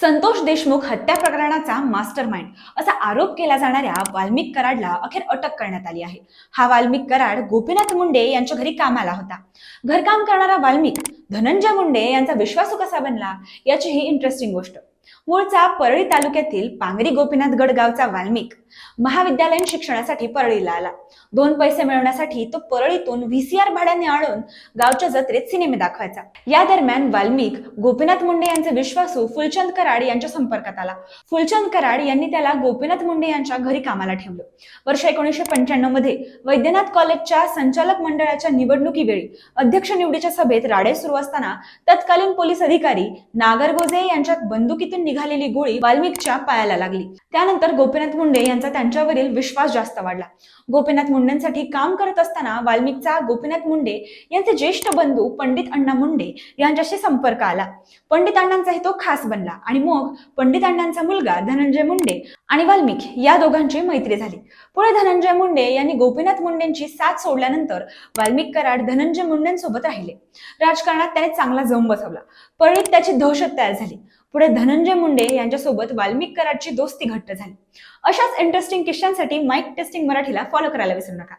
संतोष देशमुख हत्या प्रकरणाचा master mind असा आरोप केला जाणाऱ्या वाल्मिक कराडला अखेर अटक करण्यात आली आहे. हा वाल्मिक कराड गोपीनाथ मुंडे यांच्या घरी कामाला होता. घरकाम करणारा वाल्मिक धनंजय मुंडे यांचा विश्वासू कसा बनला याची ही इंटरेस्टिंग गोष्ट. मूळचा परळी तालुक्यातील पांगरी गोपीनाथगड गावचा वाल्मिक महाविद्यालयीन शिक्षणासाठी परळीला आला. दोन पैसे मिळवण्यासाठी तो परळीतून व्हीसीआर भाड्याने आणून गावच्या जत्रेत सिनेमे दाखवायचा. या दरम्यान वाल्मिक गोपीनाथ मुंडे यांचे विश्वासू फुलचंद कराड यांच्या संपर्कात आला. फुलचंद कराड यांनी त्याला गोपीनाथ मुंडे यांच्या घरी कामाला ठेवलं. वर्ष एकोणीसशे पंच्याण्णवमध्ये वैद्यनाथ कॉलेजच्या संचालक मंडळाच्या निवडणुकीवेळी अध्यक्ष निवडीच्या सभेत राडे सुरू असताना तत्कालीन पोलीस अधिकारी नागरगोजे यांच्यात बंदुकीतून निघालेली गोळी वाल्मिकच्या पायाला लागली. त्यानंतर गोपीनाथ मुंडे यांचा त्यांच्यावरील विश्वास जास्त वाढला. गोपीनाथ मुंडेंसाठी काम करत असताना वाल्मिकचा गोपीनाथ मुंडे यांचे ज्येष्ठ बंधू पंडित अण्णा मुंडे यांच्याशी संपर्क आला. पंडित अण्णांचाही तो खास बनला आणि मग पंडित अण्णांचा मुलगा धनंजय मुंडे आणि वाल्मिक या दोघांची मैत्री झाली. पुढे धनंजय मुंडे यांनी गोपीनाथ मुंडेंची साथ सोडल्यानंतर वाल्मिक कराड धनंजय मुंडेंसोबत राहिले. राजकारणात त्याने चांगला जम बसवला. परळीत त्याची दहशत तयार झाली. पुढे धनंजय मुंडे यांच्यासोबत वाल्मिक कराडची दोस्ती घट्ट झाली. अशाच इंटरेस्टिंग किस्सांसाठी माईक टेस्टिंग मराठीला फॉलो करायला विसरू नका.